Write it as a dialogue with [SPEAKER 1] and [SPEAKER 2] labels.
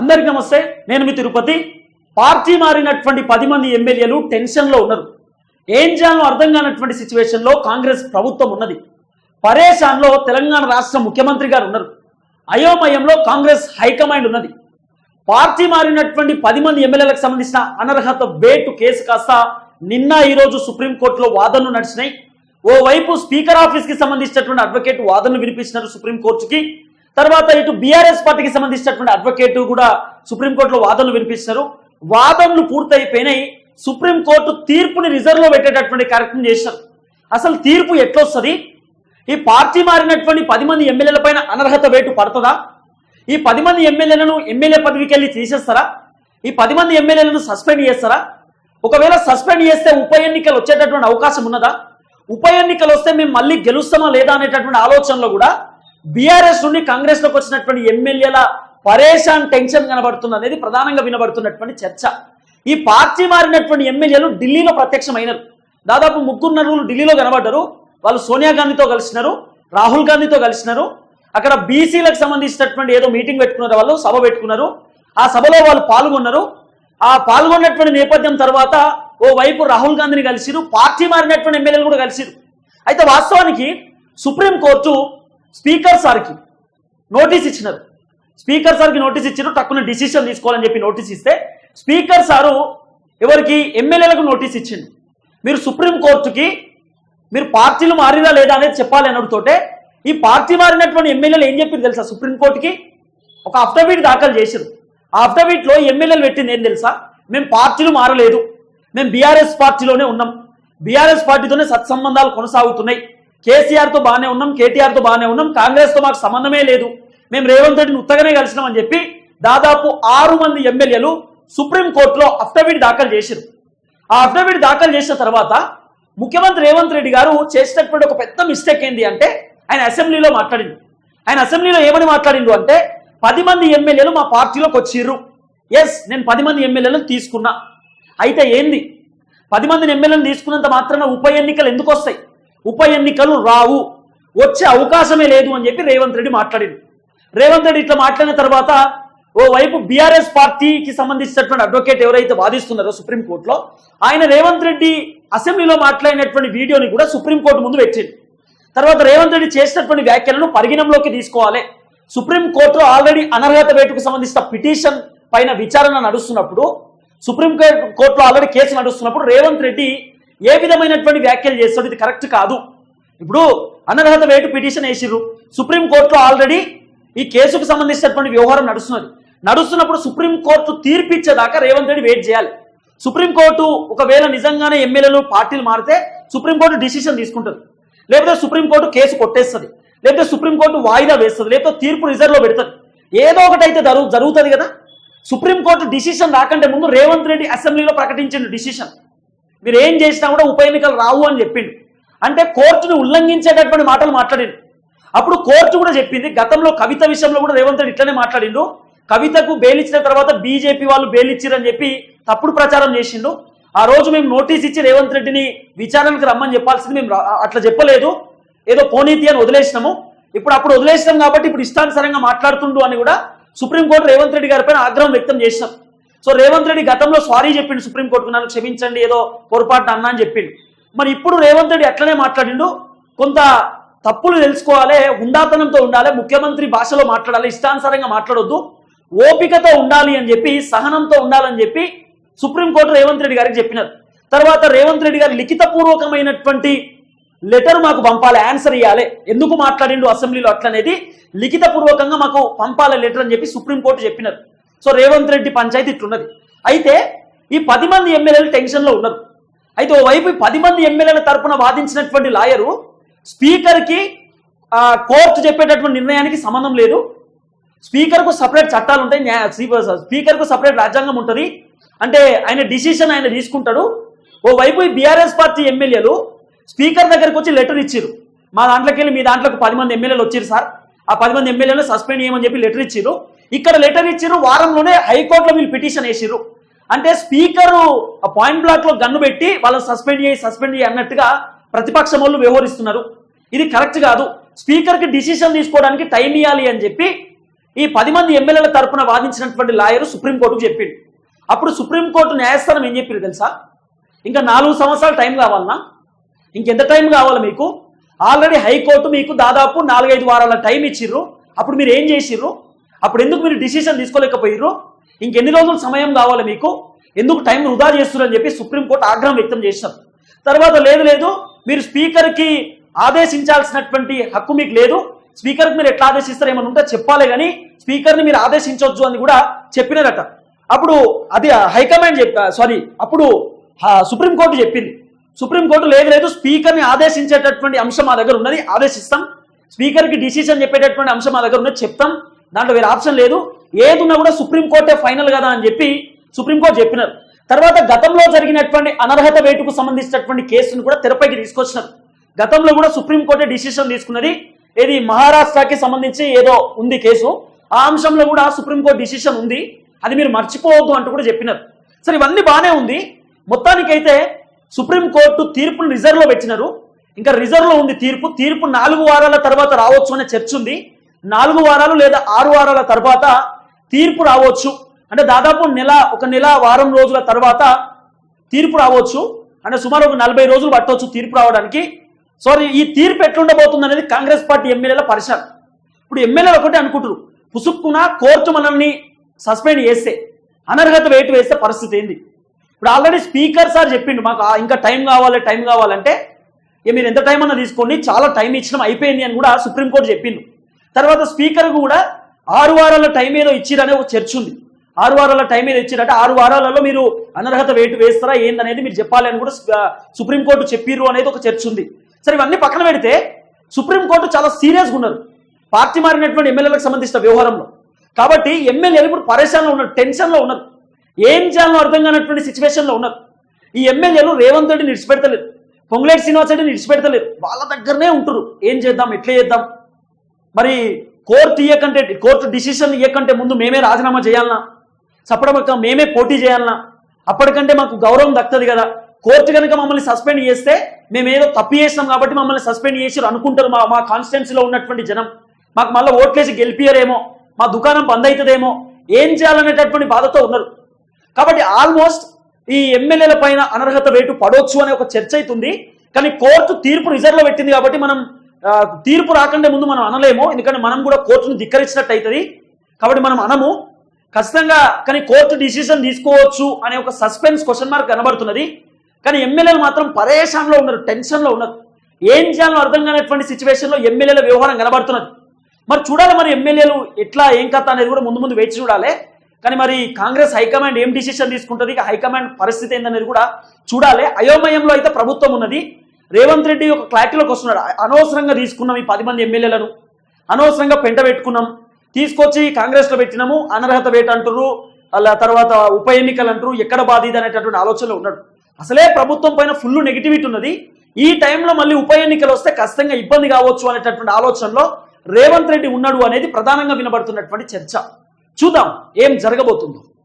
[SPEAKER 1] అందరికీ నమస్తే నేను మీ తిరుపతి. పార్టీ మారినటువంటి పది మంది ఎమ్మెల్యేలు టెన్షన్లో ఉన్నారు. ఏం చేయాలో అర్థం కానటువంటి సిచ్యువేషన్లో కాంగ్రెస్ ప్రభుత్వం ఉన్నది. పరేషాన్లో తెలంగాణ రాష్ట్ర ముఖ్యమంత్రి గారు ఉన్నారు. అయోమయంలో కాంగ్రెస్ హైకమాండ్ ఉన్నది. పార్టీ మారినటువంటి పది మంది ఎమ్మెల్యేలకు సంబంధించిన అనర్హత వేటు కేసు కాస్త నిన్న ఈరోజు సుప్రీంకోర్టులో వాదనలు నడిచినాయి. ఓవైపు స్పీకర్ ఆఫీస్కి సంబంధించినటువంటి అడ్వకేట్ వాదనలు వినిపించినారు సుప్రీంకోర్టుకి. తర్వాత ఇటు బీఆర్ఎస్ పార్టీకి సంబంధించినటువంటి అడ్వకేట్ కూడా సుప్రీంకోర్టులో వాదనలు వినిపిస్తున్నారు వాదనలు పూర్తయిపోయినాయి. సుప్రీంకోర్టు తీర్పుని రిజర్వ్లో పెట్టేటటువంటి కార్యక్రమం చేశారు. అసలు తీర్పు ఎట్లొస్తుంది? ఈ పార్టీ మారినటువంటి పది మంది ఎమ్మెల్యేల పైన అనర్హత వేటు పడుతుందా? ఈ పది మంది ఎమ్మెల్యేలను ఎమ్మెల్యే పదవికి వెళ్ళి తీసేస్తారా? ఈ పది మంది ఎమ్మెల్యేలను సస్పెండ్ చేస్తారా? ఒకవేళ సస్పెండ్ చేస్తే ఉప ఎన్నికలు వచ్చేటటువంటి అవకాశం ఉన్నదా? ఉప ఎన్నికలు వస్తే మేము మళ్ళీ గెలుస్తామా లేదా అనేటటువంటి ఆలోచనలో కూడా బీఆర్ఎస్ నుండి కాంగ్రెస్లోకి వచ్చినటువంటి ఎమ్మెల్యేల పరేషాన్ టెన్షన్ కనబడుతుంది అనేది ప్రధానంగా వినబడుతున్నటువంటి చర్చ. ఈ పార్టీ మారినటువంటి ఎమ్మెల్యేలు ఢిల్లీలో ప్రత్యక్షమైనారు. దాదాపు ముగ్గురు నలుగురు ఢిల్లీలో కనబడ్డారు. వాళ్ళు సోనియా గాంధీతో కలిసినారు రాహుల్ గాంధీతో కలిసినారు. అక్కడ బీసీలకు సంబంధించినటువంటి ఏదో మీటింగ్ పెట్టుకున్నారు వాళ్ళు సభ పెట్టుకున్నారు. ఆ సభలో వాళ్ళు పాల్గొన్నారు. ఆ పాల్గొన్నటువంటి నేపథ్యం తర్వాత ఓ వైపు రాహుల్ గాంధీని కలిసిరు పార్టీ మారినటువంటి ఎమ్మెల్యేలు కూడా కలిసిరు. అయితే వాస్తవానికి సుప్రీంకోర్టు స్పీకర్ సార్కి నోటీస్ ఇచ్చినారు. స్పీకర్ సార్కి నోటీస్ ఇచ్చారు తక్కువ డిసిషన్ తీసుకోవాలని చెప్పి నోటీస్ ఇస్తే స్పీకర్ సారు ఎవరికి ఎమ్మెల్యేలకు నోటీస్ ఇచ్చింది మీరు సుప్రీంకోర్టుకి మీరు పార్టీలు మారిరా లేదా అనేది చెప్పాలి అన్నటితోటే ఈ పార్టీ మారినటువంటి ఎమ్మెల్యేలు ఏం చెప్పింది తెలుసా సుప్రీంకోర్టుకి ఒక అఫిడవిట్ దాఖలు చేశారు ఆ అఫిడవిట్లో ఎమ్మెల్యేలు పెట్టింది ఏం తెలుసా? మేము పార్టీలు మారలేదు. మేము బీఆర్ఎస్ పార్టీలోనే ఉన్నాం. బీఆర్ఎస్ పార్టీతోనే సత్సంబంధాలు కొనసాగుతున్నాయి. కేసీఆర్తో బాగానే ఉన్నాం కేటీఆర్తో బాగానే ఉన్నాం కాంగ్రెస్తో మాకు సంబంధమే లేదు. మేము రేవంత్ రెడ్డిని ఉత్తగానే కలిసినామని చెప్పి దాదాపు ఆరు మంది ఎమ్మెల్యేలు సుప్రీంకోర్టులో అఫిడవిట్ దాఖలు చేశారు ఆ అఫిడవిట్ దాఖలు చేసిన తర్వాత ముఖ్యమంత్రి రేవంత్ రెడ్డి గారు చేసినటువంటి ఒక పెద్ద మిస్టేక్ ఏంటి అంటే ఆయన అసెంబ్లీలో మాట్లాడింది ఆయన అసెంబ్లీలో ఏమని మాట్లాడిండు అంటే పది మంది ఎమ్మెల్యేలు మా పార్టీలోకి వచ్చిర్రు. ఎస్ నేను పది మంది ఎమ్మెల్యేలను తీసుకున్నా. అయితే ఏంది? పది మందిని ఎమ్మెల్యేలను తీసుకున్నంత మాత్రాన ఉప ఎన్నికలు ఎందుకు వస్తాయి? ఉప ఎన్నికలు రావు. వచ్చే అవకాశమే లేదు అని చెప్పి రేవంత్ రెడ్డి మాట్లాడింది రేవంత్ రెడ్డి ఇట్లా మాట్లాడిన తర్వాత ఓ వైపు బీఆర్ఎస్ పార్టీకి సంబంధించినటువంటి అడ్వకేట్ ఎవరైతే వాదిస్తున్నారో సుప్రీంకోర్టులో ఆయన రేవంత్ రెడ్డి అసెంబ్లీలో మాట్లాడినటువంటి వీడియోని కూడా సుప్రీంకోర్టు ముందు పెట్టింది తర్వాత రేవంత్ రెడ్డి చేసినటువంటి వ్యాఖ్యలను పరిగణంలోకి తీసుకోవాలి. సుప్రీంకోర్టులో ఆల్రెడీ అనర్హత వేటుకు సంబంధించిన పిటిషన్ పైన విచారణ నడుస్తున్నప్పుడు సుప్రీం కోర్టులో ఆల్రెడీ కేసు నడుస్తున్నప్పుడు రేవంత్ రెడ్డి ఏ విధమైనటువంటి వ్యాఖ్యలు చేస్తాడు ఇది కరెక్ట్ కాదు. ఇప్పుడు అనర్హత వేటు పిటిషన్ వేసిర్రు. సుప్రీంకోర్టులో ఆల్రెడీ ఈ కేసుకు సంబంధించినటువంటి వ్యవహారం నడుస్తున్నది. నడుస్తున్నప్పుడు సుప్రీంకోర్టు తీర్పిచ్చేదాకా రేవంత్ రెడ్డి వెయిట్ చేయాలి. సుప్రీంకోర్టు ఒకవేళ నిజంగానే ఎమ్మెల్యేలు పార్టీలు మారితే సుప్రీంకోర్టు డిసిషన్ తీసుకుంటుంది. లేకపోతే సుప్రీంకోర్టు కేసు కొట్టేస్తుంది. లేకపోతే సుప్రీంకోర్టు వాయిదా వేస్తుంది. లేకపోతే తీర్పు రిజర్వ్లో పెడుతుంది. ఏదో ఒకటైతే జరుగు జరుగుతుంది కదా. సుప్రీంకోర్టు డిసిషన్ రాకంటే ముందు రేవంత్ రెడ్డి అసెంబ్లీలో ప్రకటించిన డిసిషన్. మీరు ఏం చేసినా కూడా ఉప ఎన్నికలు రావు అని చెప్పిండు. అంటే కోర్టుని ఉల్లంఘించేటటువంటి మాటలు మాట్లాడిండు. అప్పుడు కోర్టు కూడా చెప్పింది గతంలో కవిత విషయంలో కూడా రేవంత్ రెడ్డి ఇట్లనే మాట్లాడిండు. కవితకు బెయిల్ ఇచ్చిన తర్వాత బీజేపీ వాళ్ళు బెయిల్ ఇచ్చిరని చెప్పి తప్పుడు ప్రచారం చేసిండు. ఆ రోజు మేము నోటీస్ ఇచ్చి రేవంత్ రెడ్డిని విచారణకు రమ్మని చెప్పాల్సింది మేము అట్లా చెప్పలేదు. ఏదో పోనీతి అని వదిలేసినాము. ఇప్పుడు అప్పుడు వదిలేసినాం కాబట్టి ఇప్పుడు ఇష్టానుసారంగా మాట్లాడుతుండు అని కూడా సుప్రీంకోర్టు రేవంత్ రెడ్డి గారి పైన ఆగ్రహం వ్యక్తం చేసినాం. సో రేవంత్ రెడ్డి గతంలో సారీ చెప్పిండు సుప్రీంకోర్టుకు నన్ను క్షమించండి ఏదో పొరపాటు అన్నా అని చెప్పిండు. మరి ఇప్పుడు రేవంత్ రెడ్డి అట్లనే మాట్లాడిండు కొంత తప్పులు తెలుసుకోవాలి ఉండాతనంతో ఉండాలి ముఖ్యమంత్రి భాషలో మాట్లాడాలి ఇష్టానుసారంగా మాట్లాడొద్దు ఓపికతో ఉండాలి అని చెప్పి సహనంతో ఉండాలని చెప్పి సుప్రీంకోర్టు రేవంత్ రెడ్డి గారికి చెప్పినారు. తర్వాత రేవంత్ రెడ్డి గారు లిఖితపూర్వకమైనటువంటి లెటర్ మాకు పంపాలి ఆన్సర్ ఇవ్వాలి ఎందుకు మాట్లాడిండు అసెంబ్లీలో అట్లనేది? లిఖితపూర్వకంగా మాకు పంపాలి లెటర్ అని చెప్పి సుప్రీంకోర్టు చెప్పినారు. సో రేవంత్ రెడ్డి పంచాయతీ ఇట్లున్నది. అయితే ఈ పది మంది ఎమ్మెల్యేలు టెన్షన్లో ఉన్నారు. అయితే ఓవైపు పది మంది ఎమ్మెల్యేల తరపున వాదించినటువంటి లాయరు స్పీకర్కి కోర్టు చెప్పేటటువంటి నిర్ణయానికి సంబంధం లేదు. స్పీకర్కు సపరేట్ చట్టాలు ఉంటాయి స్పీకర్కు సపరేట్ రాజ్యాంగం ఉంటుంది. అంటే ఆయన డిసిషన్ ఆయన తీసుకుంటాడు. ఓవైపు ఈ బీఆర్ఎస్ పార్టీ ఎమ్మెల్యేలు స్పీకర్ దగ్గరకు వచ్చి లెటర్ ఇచ్చారు మా దాంట్లోకి వెళ్ళి మీ దాంట్లోకి పది మంది ఎమ్మెల్యేలు వచ్చారు సార్. ఆ పది మంది ఎమ్మెల్యేలు సస్పెండ్ చేయమని చెప్పి లెటర్ ఇచ్చారు ఇక్కడ లెటర్ ఇచ్చారు వారంలోనే హైకోర్టులో వీళ్ళు పిటిషన్ వేసిర్రు. అంటే స్పీకరు పాయింట్ బ్లాక్లో గన్ను పెట్టి వాళ్ళని సస్పెండ్ చేయి సస్పెండ్ చేయి అన్నట్టుగా ప్రతిపక్షం వాళ్ళు వ్యవహరిస్తున్నారు. ఇది కరెక్ట్ కాదు. స్పీకర్కి డిసిషన్ తీసుకోవడానికి టైం ఇవ్వాలి అని చెప్పి ఈ పది మంది ఎమ్మెల్యేల తరఫున వాదించినటువంటి లాయర్ సుప్రీంకోర్టుకు చెప్పిండు. అప్పుడు సుప్రీంకోర్టు న్యాయస్థానం ఏం చెప్పింది తెలుసా? ఇంకా నాలుగు సంవత్సరాలు టైం కావాలనా? ఇంకెంత టైం కావాలి మీకు? ఆల్రెడీ హైకోర్టు మీకు దాదాపు నాలుగైదు వారాల టైం ఇచ్చిర్రు. అప్పుడు మీరు ఏం చేసిర్రు? అప్పుడు ఎందుకు మీరు డిసిషన్ తీసుకోలేకపోయారు ఇంకెన్ని రోజులు సమయం కావాలి మీకు? ఎందుకు టైం వృధా చేస్తున్నారని చెప్పి సుప్రీంకోర్టు ఆగ్రహం వ్యక్తం చేశారు తర్వాత లేదు లేదు మీరు స్పీకర్కి ఆదేశించాల్సినటువంటి హక్కు మీకు లేదు. స్పీకర్కి మీరు ఎట్లా ఆదేశిస్తారు ఏమైనా ఉంటే చెప్పాలి కానీ స్పీకర్ని మీరు ఆదేశించవచ్చు అని కూడా చెప్పినారట. అప్పుడు అది హైకమాండ్ చెప్ప సారీ అప్పుడు సుప్రీంకోర్టు చెప్పింది. సుప్రీంకోర్టు లేదు లేదు స్పీకర్ని ఆదేశించేటటువంటి అంశం మా దగ్గర ఉన్నది ఆదేశిస్తాం. స్పీకర్కి డిసిషన్ చెప్పేటటువంటి అంశం మా దగ్గర ఉన్నది చెప్తాం. దాంట్లో వేరే ఆప్షన్ లేదు. ఏది ఉన్నా కూడా సుప్రీంకోర్టే ఫైనల్ కదా అని చెప్పి సుప్రీంకోర్టు చెప్పినారు. తర్వాత గతంలో జరిగినటువంటి అనర్హత వేటుకు సంబంధించినటువంటి కేసును కూడా తెరపైకి తీసుకొచ్చినారు. గతంలో కూడా సుప్రీంకోర్టే డిసిషన్ తీసుకున్నది. ఏది మహారాష్ట్రకి సంబంధించి ఏదో ఉంది కేసు. ఆ అంశంలో కూడా సుప్రీంకోర్టు డిసిషన్ ఉంది. అది మీరు మర్చిపోవద్దు అంటూ కూడా చెప్పినారు. సరే ఇవన్నీ బాగానే ఉంది. మొత్తానికైతే సుప్రీంకోర్టు తీర్పును రిజర్వ్లో పెట్టినారు. ఇంకా రిజర్వ్లో ఉంది తీర్పు. తీర్పు నాలుగు వారాల తర్వాత రావచ్చు అనే చర్చ ఉంది. నాలుగు వారాలు లేదా ఆరు వారాల తర్వాత తీర్పు రావచ్చు. అంటే దాదాపు నెల ఒక నెల వారం రోజుల తర్వాత తీర్పు రావచ్చు. అంటే సుమారు ఒక నలభై రోజులు పట్టవచ్చు తీర్పు రావడానికి. సో ఈ తీర్పు ఎట్లుండబోతుంది అనేది కాంగ్రెస్ పార్టీ ఎమ్మెల్యేల పరిసర ఇప్పుడు ఎమ్మెల్యేలు ఒకటే అనుకుంటారు పుసుక్కున కోర్టు మనల్ని సస్పెండ్ చేస్తే అనర్హత వేటు వేస్తే పరిస్థితి ఏంది? ఇప్పుడు ఆల్రెడీ స్పీకర్ సార్ చెప్పిండు మాకు ఇంకా టైం కావాలి టైం కావాలంటే మీరు ఎంత టైం అన్నా తీసుకోండి చాలా టైం ఇచ్చినాం అయిపోయింది అని కూడా సుప్రీంకోర్టు చెప్పిండు. తర్వాత స్పీకర్ కూడా ఆరు వారాల టైం ఏదో ఇచ్చిరనే ఒక చర్చ ఉంది. ఆరు వారాల టైం ఏదో ఇచ్చిరంటే. ఆరు వారాలలో మీరు అనర్హత వేటు వేస్తారా ఏందనేది మీరు చెప్పాలి అని కూడా సుప్రీంకోర్టు చెప్పిర్రు అనేది ఒక చర్చ ఉంది. సరే ఇవన్నీ పక్కన పెడితే సుప్రీంకోర్టు చాలా సీరియస్గా ఉన్నారు. పార్టీ మారినటువంటి ఎమ్మెల్యేలకు సంబంధించిన వ్యవహారంలో. కాబట్టి ఎమ్మెల్యేలు ఇప్పుడు పరేషాన్లో ఉన్నారు టెన్షన్లో ఉన్నారు. ఏం చేయాలో అర్థం కానటువంటి సిచ్యువేషన్లో ఉన్నారు. ఈ ఎమ్మెల్యేలు రేవంత్ రెడ్డి విడిచిపెడతలేరు పొంగులేటి శ్రీనివాస్ రెడ్డి విడిచిపెడతలేరు వాళ్ళ దగ్గరనే ఉంటారు ఏం చేద్దాం? ఎట్లా చేద్దాం? మరి కోర్టు ఇయ్యకంటే కోర్టు డిసిషన్ ఇయ్యకంటే ముందు మేమే రాజీనామా చేయాలనా? సపడమక్క మేమే పోటీ చేయాలనా? అప్పటికంటే మాకు గౌరవం దక్కుతుంది కదా. కోర్టు కనుక మమ్మల్ని సస్పెండ్ చేస్తే మేము ఏదో తప్పు చేసినాం కాబట్టి మమ్మల్ని సస్పెండ్ చేసి అనుకుంటారు మా మా కాన్స్టిట్యున్సీలో ఉన్నటువంటి జనం. మాకు మళ్ళీ ఓట్లేసి గెలిపియరేమో మా దుకాణం బంద్ అవుతుందేమో ఏం చేయాలనేటటువంటి బాధతో ఉన్నారు. కాబట్టి ఆల్మోస్ట్ ఈ ఎమ్మెల్యేల పైన అనర్హత వేటు పడవచ్చు అనే ఒక చర్చ అవుతుంది కానీ కోర్టు తీర్పు రిజర్వ్లో పెట్టింది కాబట్టి మనం తీర్పు రాకుండా ముందు మనం అనలేము. ఎందుకంటే మనం కూడా కోర్టును ధిక్కరించినట్టు అవుతుంది కాబట్టి మనం అనము. ఖచ్చితంగా కానీ కోర్టు డిసిషన్ తీసుకోవచ్చు అనే ఒక సస్పెన్స్ క్వశ్చన్ మార్క్ కనబడుతున్నది. కానీ ఎమ్మెల్యేలు మాత్రం పరేషాన్లో ఉన్నారు టెన్షన్లో ఉన్నారు. ఏం చేయాలో అర్థం కానటువంటి సిచ్యువేషన్లో ఎమ్మెల్యేల వ్యవహారం కనబడుతున్నది. మరి చూడాలి మరి ఎమ్మెల్యేలు ఎట్లా ఏం కథ అనేది కూడా ముందు ముందు వేచి చూడాలి. కానీ మరి కాంగ్రెస్ హైకమాండ్ ఏం డిసిషన్ తీసుకుంటుంది హైకమాండ్ పరిస్థితి ఏందనేది కూడా చూడాలి. అయోమయంలో అయితే ప్రభుత్వం ఉన్నది. రేవంత్ రెడ్డి ఒక క్లారిటీలోకి వస్తున్నాడు. అనవసరంగా తీసుకున్నాం ఈ పది మంది ఎమ్మెల్యేలను. అనవసరంగా పెంట పెట్టుకున్నాం. తీసుకొచ్చి కాంగ్రెస్లో పెట్టినాము. అనర్హత వేట అంటారు అలా తర్వాత ఉప ఎన్నికలు అంటారు ఎక్కడ బాధిది అనేటటువంటి ఆలోచనలో ఉన్నాడు. అసలే ప్రభుత్వం పైన ఫుల్ నెగిటివిటీ ఉన్నది. ఈ టైంలో మళ్ళీ ఉప ఎన్నికలు వస్తే ఖచ్చితంగా ఇబ్బంది కావచ్చు అనేటటువంటి ఆలోచనలో రేవంత్ రెడ్డి ఉన్నాడు అనేది ప్రధానంగా వినబడుతున్నటువంటి చర్చ. చూద్దాం ఏం జరగబోతుందో.